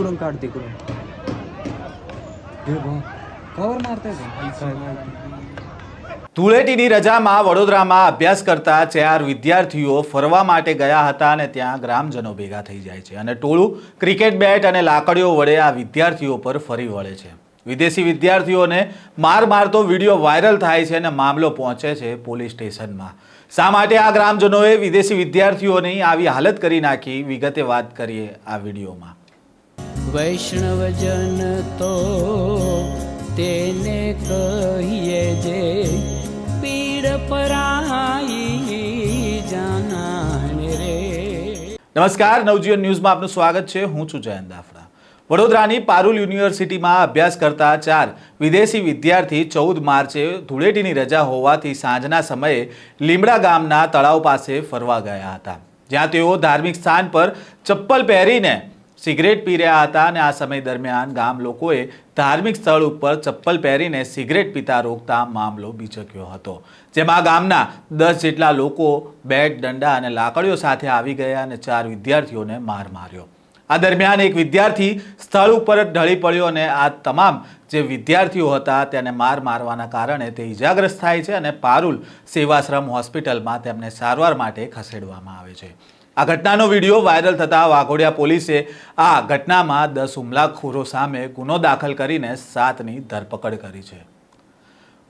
तिकडून काढ तिकडून हे बघ कवर मारताय ધૂળેટીની રજામાં વડોદરામાં અભ્યાસ કરતા ચાર વિદ્યાર્થીઓ ફરવા માટે ગયા હતા અને ત્યાં ગ્રામજનો ભેગા થઈ જાય છે અને ટોળું ક્રિકેટ બેટ અને લાકડીઓ વડે આ વિદ્યાર્થીઓ પર ફરી વળે છે વિદેશી વિદ્યાર્થીઓને માર મારતો વિડીયો વાયરલ થાય છે અને મામલો પહોંચે છે પોલીસ સ્ટેશનમાં શા માટે આ ગ્રામજનોએ વિદેશી વિદ્યાર્થીઓની આવી હાલત કરી નાખી વિગતે વાત કરીએ આ વિડીયોમાં વૈષ્ણવજન તો તેને કહીએ જે પીડ પરાઈ જાણે રે. નમસ્કાર, નવજીવન ન્યૂઝમાં આપનું સ્વાગત છે. હું છું જયંત દાફડા. વડોદરાની પારુલ યુનિવર્સિટીમાં અભ્યાસ કરતા ચાર વિદેશી વિદ્યાર્થી ચૌદ માર્ચે ધૂળેટીની રજા હોવાથી સાંજના સમયે લીમડા ગામના તળાવ પાસે ફરવા ગયા હતા. જ્યાં તેઓ ધાર્મિક સ્થાન પર ચપ્પલ પહેરીને સિગરેટ પી રહ્યા હતા અને આ સમય દરમિયાન ગામ લોકોએ ધાર્મિક સ્થળ ઉપર ચપ્પલ પહેરીને સિગરેટ પીતા રોકતા મામલો બીચક્યો હતો. જેમાં ગામના દસ જેટલા લોકો બેટ દંડા અને લાકડીઓ સાથે આવી ગયા અને ચાર વિદ્યાર્થીઓને માર માર્યો. આ દરમિયાન એક વિદ્યાર્થી સ્થળ ઉપર ઢળી પડ્યો અને આ તમામ જે વિદ્યાર્થીઓ હતા તેને માર મારવાના કારણે તે ઇજાગ્રસ્ત થાય છે અને પારુલ સેવાશ્રમ હોસ્પિટલમાં તેમને સારવાર માટે ખસેડવામાં આવે છે. આ ઘટનાનો વીડિયો વાયરલ થતાં વાઘોડિયા પોલીસે આ ઘટનામાં દસ હુમલાખોરો સામે ગુનો દાખલ કરીને સાતની ધરપકડ કરી છે.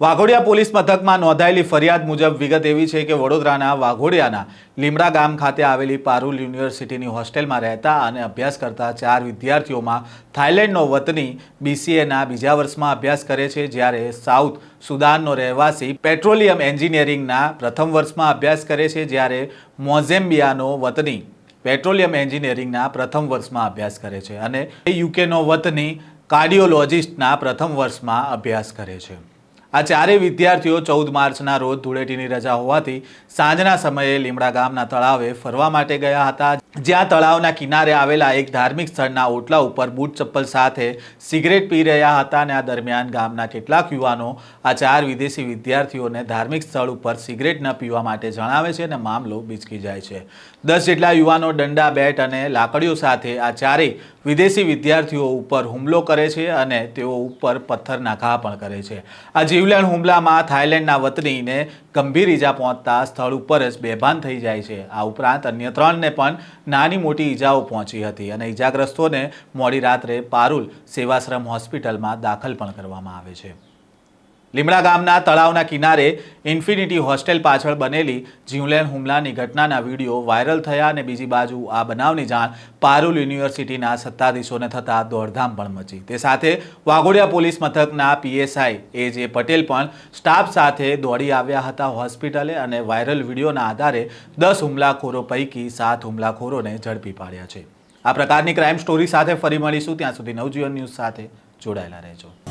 વાઘોડિયા પોલીસ મથકમાં નોંધાયેલી ફરિયાદ મુજબ વિગત એવી છે કે વડોદરાના વાઘોડિયાના લીમડા ગામ ખાતે આવેલી પારુલ યુનિવર્સિટીની હોસ્ટેલમાં રહેતા અને અભ્યાસ કરતા ચાર વિદ્યાર્થીઓમાં થાઇલેન્ડનો વતની બીસીએના બીજા વર્ષમાં અભ્યાસ કરે છે, જ્યારે સાઉથ સુદાનનો રહેવાસી પેટ્રોલિયમ એન્જિનિયરિંગના પ્રથમ વર્ષમાં અભ્યાસ કરે છે, જ્યારે મોઝેમ્બિયાનો વતની પેટ્રોલિયમ એન્જિનિયરિંગના પ્રથમ વર્ષમાં અભ્યાસ કરે છે અને યુકેનો વતની કાર્ડિયોલોજિસ્ટના પ્રથમ વર્ષમાં અભ્યાસ કરે છે. આ ચારેય વિદ્યાર્થીઓ ચૌદ માર્ચના રોજ ધૂળેટીની રજા હોવાથી સાંજના સમયે લીમડા ગામના તળાવે ફરવા માટે ગયા હતા. જ્યાં તળાવના કિનારે આવેલા એક ધાર્મિક સ્થળના ઓટલા ઉપર બૂટ ચપ્પલ સાથે સિગરેટ પી રહ્યા હતા અને આ દરમિયાન ગામના કેટલાક યુવાનો આ ચાર વિદેશી વિદ્યાર્થીઓને ધાર્મિક સ્થળ ઉપર સિગરેટ ન પીવા માટે જણાવે છે અને મામલો બીચકી જાય છે. દસ જેટલા યુવાનો દંડા, બેટ અને લાકડીઓ સાથે આ ચારેય વિદેશી વિદ્યાર્થીઓ ઉપર હુમલો કરે છે અને તેઓ ઉપર પથ્થરના ઘા પણ કરે છે. આ જીવલેણ હુમલામાં થાઇલેન્ડના વતનીને ગંભીર ઈજા પહોંચતા સ્થળ ઉપર જ બેભાન થઈ જાય છે. આ ઉપરાંત અન્ય ત્રણને પણ નાની મોટી ઈજાઓ પહોંચી હતી અને ઈજાગ્રસ્તોને મોડી રાત્રે પારુલ સેવાશ્રમ હોસ્પિટલમાં દાખલ પણ કરવામાં આવે છે. લીમડા ગામના તળાવના કિનારે ઇન્ફિનિટી હોસ્ટેલ પાછળ બનેલી જીવલેણ હુમલાની ઘટનાના વીડિયો વાયરલ થયા અને બીજી બાજુ આ બનાવની જાણ પારુલ યુનિવર્સિટીના સત્તાધીશોને થતાં દોડધામ પણ મચી. તે સાથે વાઘોડિયા પોલીસ મથકના પીએસઆઈ એ જે પટેલ પણ સ્ટાફ સાથે દોડી આવ્યા હતા હોસ્પિટલે અને વાયરલ વિડીયોના આધારે દસ હુમલાખોરો પૈકી સાત હુમલાખોરોને ઝડપી પાડ્યા છે. આ પ્રકારની ક્રાઇમ સ્ટોરી સાથે ફરી મળીશું. ત્યાં સુધી નવજીવન ન્યૂઝ સાથે જોડાયેલા રહેજો.